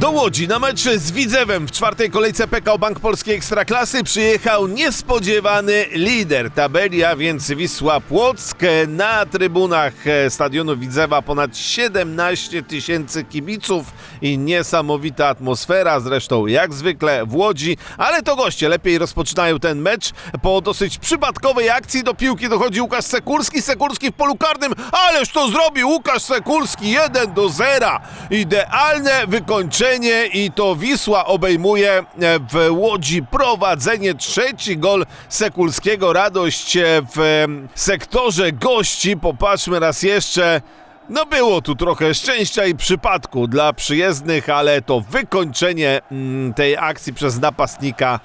Do Łodzi na mecz z Widzewem w czwartej kolejce PKO Bank Polskiej Ekstraklasy przyjechał niespodziewany lider tabeli, a więc Wisła Płock. Na trybunach e, stadionu Widzewa ponad 17 tysięcy kibiców i niesamowita atmosfera, zresztą jak zwykle w Łodzi, ale to goście lepiej rozpoczynają ten mecz. Po dosyć przypadkowej akcji do piłki dochodzi Łukasz Sekulski, Sekulski w polu karnym, ależ to zrobił Łukasz Sekulski 1 do 0. Idealne wykończenie i to Wisła obejmuje e, w Łodzi prowadzenie. Trzeci gol Sekulskiego, radość e, w sektorze gości. Popatrzmy raz jeszcze. No było tu trochę szczęścia i przypadku dla przyjezdnych, ale to wykończenie mm, tej akcji przez napastnika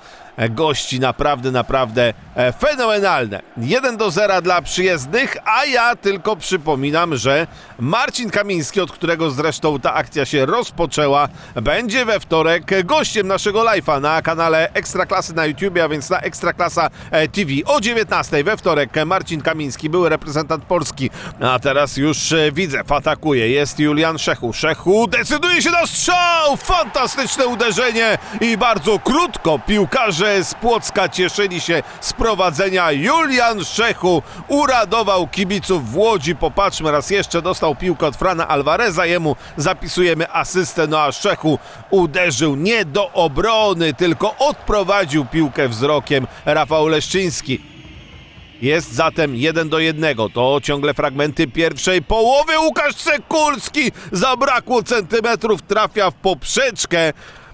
gości naprawdę, naprawdę e, fenomenalne. 1 do 0 dla przyjezdnych, a ja tylko przypominam, że Marcin Kamiński, od którego zresztą ta akcja się rozpoczęła, będzie we wtorek gościem naszego live'a na kanale Ekstraklasy na YouTube, a więc na Ekstraklasa e, TV o 19 we wtorek. Marcin Kamiński, były reprezentant Polski, a teraz już e, Widzew atakuje. Jest Julian Szechu. Szechu decyduje się na strzał! Fantastyczne uderzenie i bardzo krótko piłkarze z Płocka cieszyli się z prowadzenia. Julian Szechu uradował kibiców w Łodzi. Popatrzmy raz jeszcze, dostał piłkę od Frana Alvareza, jemu zapisujemy asystę, no a Szechu uderzył nie do obrony, tylko odprowadził piłkę wzrokiem Rafał Leszczyński. Jest zatem 1 do 1. To ciągle fragmenty pierwszej połowy. Łukasz Sekulski zabrakło centymetrów, trafia w poprzeczkę.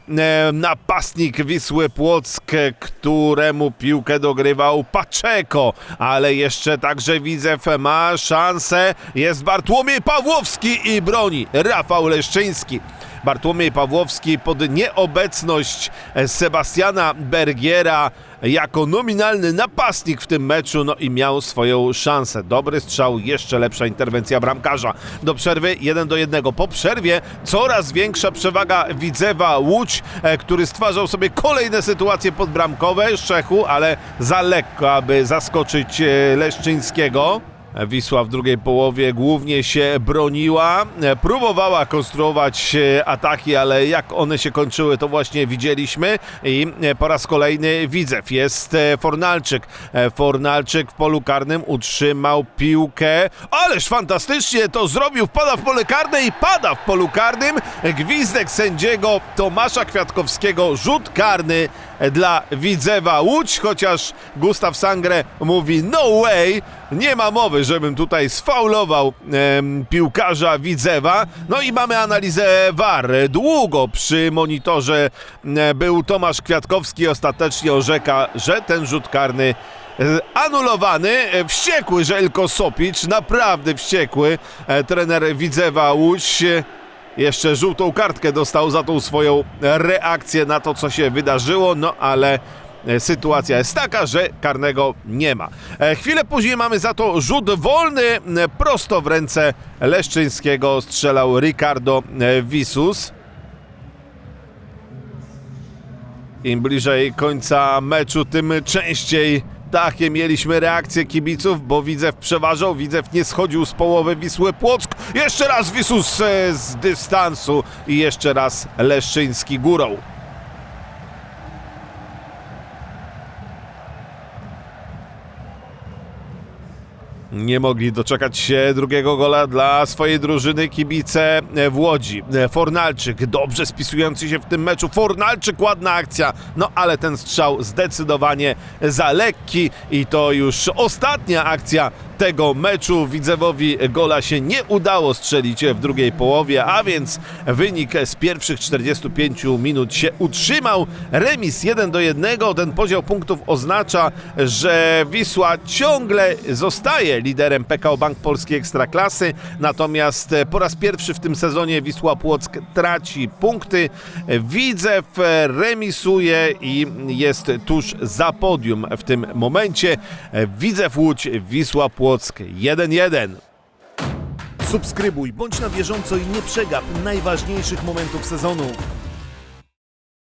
E, Napastnik Wisły Płock, któremu piłkę dogrywał Paczeko, ale jeszcze także Widzew ma szansę. Jest Bartłomiej Pawłowski i broni Rafał Leszczyński. Bartłomiej Pawłowski pod nieobecność Sebastiana Bergiera jako nominalny napastnik w tym meczu, no i miał swoją szansę. Dobry strzał, jeszcze lepsza interwencja bramkarza. Do przerwy 1 do 1. Po przerwie coraz większa przewaga Widzewa Łódź, e, który stwarzał sobie kolejne sytuacje podbramkowe, Szczechu, ale za lekko, aby zaskoczyć e, Leszczyńskiego. Wisła w drugiej połowie głównie się broniła, próbowała konstruować e, ataki, ale jak one się kończyły, to właśnie widzieliśmy i e, po raz kolejny Widzew. Jest e, Fornalczyk. Fornalczyk w polu karnym utrzymał piłkę, ależ fantastycznie to zrobił, wpada w pole karne i pada w polu karnym. Gwizdek sędziego Tomasza Kwiatkowskiego, rzut karny dla Widzewa Łódź, chociaż Gustaw Sangre mówi no way, nie ma mowy, żebym tutaj sfaulował piłkarza Widzewa. No i mamy analizę VAR. Długo przy monitorze był Tomasz Kwiatkowski, ostatecznie orzeka, że ten rzut karny e, anulowany. Wściekły Żelko Sopicz, naprawdę wściekły. E, Trener Widzewa Łódź jeszcze żółtą kartkę dostał za tą swoją reakcję na to, co się wydarzyło, no ale e, sytuacja jest taka, że karnego nie ma. E, Chwilę później mamy za to rzut wolny, e, prosto w ręce Leszczyńskiego strzelał Ricardo Visus. Im bliżej końca meczu, tym częściej takie mieliśmy reakcje kibiców, bo Widzew przeważał, Widzew nie schodził z połowy Wisły Płock. Jeszcze raz Wisus e, z dystansu i jeszcze raz Leszczyński górą. Nie mogli doczekać się drugiego gola dla swojej drużyny kibice w Łodzi. Fornalczyk, dobrze spisujący się w tym meczu. Fornalczyk, ładna akcja, no ale ten strzał zdecydowanie za lekki i to już ostatnia akcja tego meczu. Widzewowi gola się nie udało strzelić w drugiej połowie, a więc wynik z pierwszych 45 minut się utrzymał. Remis 1 do 1. Ten podział punktów oznacza, że Wisła ciągle zostaje liderem PKO Bank Polskiej Ekstraklasy, natomiast po raz pierwszy w tym sezonie Wisła Płock traci punkty. Widzew remisuje i jest tuż za podium w tym momencie. Widzew Łódź, Wisła Płock 1-1. Subskrybuj, bądź na bieżąco i nie przegap najważniejszych momentów sezonu.